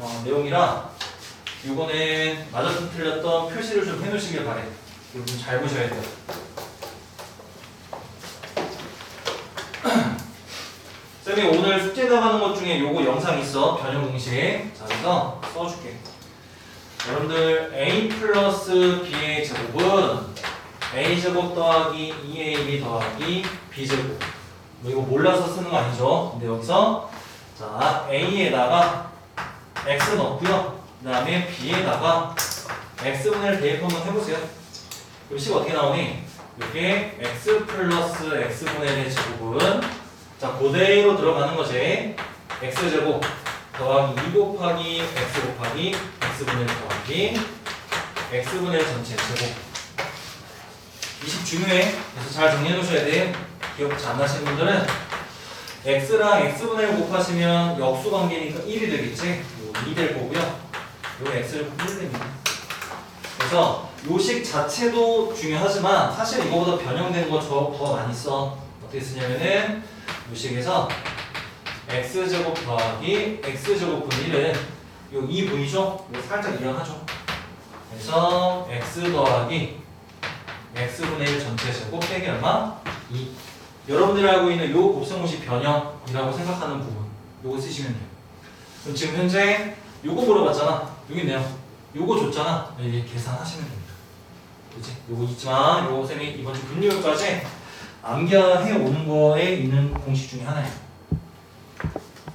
어, 내용이라 이거는 맞았든 틀렸던 표시를 좀 해놓으시길 바래. 이거 좀잘 보셔야 돼요. 쌤이 오늘 숙제 나가는 것 중에 요거 영상 있어 변형 공식. 자 그래서 써줄게. 여러분들 a 플러스 b의 제곱은 a 제곱 더하기 2ab 더하기 b 제곱. 뭐 이거 몰라서 쓰는 거 아니죠? 근데 여기서 자 a에다가 x 넣고요. 그 다음에 b에다가 x분의 대입 한번 해보세요. 그럼 식 어떻게 나오니? 이게 x 플러스 x분의 의 제곱은 자 그대로 들어가는 거지. x 제곱 더하기 2 곱하기 x 곱하기 x분의 1 더하기 x분의 1 전체 제곱. 이식 중요해. 그래서 잘 정리해 놓으셔야 돼. 기억 잘 안 나시는 분들은 x랑 x분의 1 곱하시면 역수 관계니까 1이 되겠지. 2될 거고요. 요 x를 곱하면 1 됩니다. 그래서 요식 자체도 중요하지만 사실 이거보다 변형되는 거더 많이 써. 어떻게 쓰냐면은 요식에서 x제곱 더하기 x제곱 분 1은 요 2분이죠? 이거 살짝 이용하죠. 그래서 x 더하기 x분의 1 전체 제곱 빼기 얼마? 2. 여러분들이 알고 있는 요 곱셈공식 변형이라고 생각하는 부분 요거 쓰시면 돼요. 그럼 지금 현재 요거 물어봤잖아. 여기 있네요. 요거 줬잖아. 이게 계산하시면 됩니다. 그치? 요거 있지만 요거 쌤이 이번 주 금요일까지 암기해 오는 거에 있는 공식 중에 하나예요.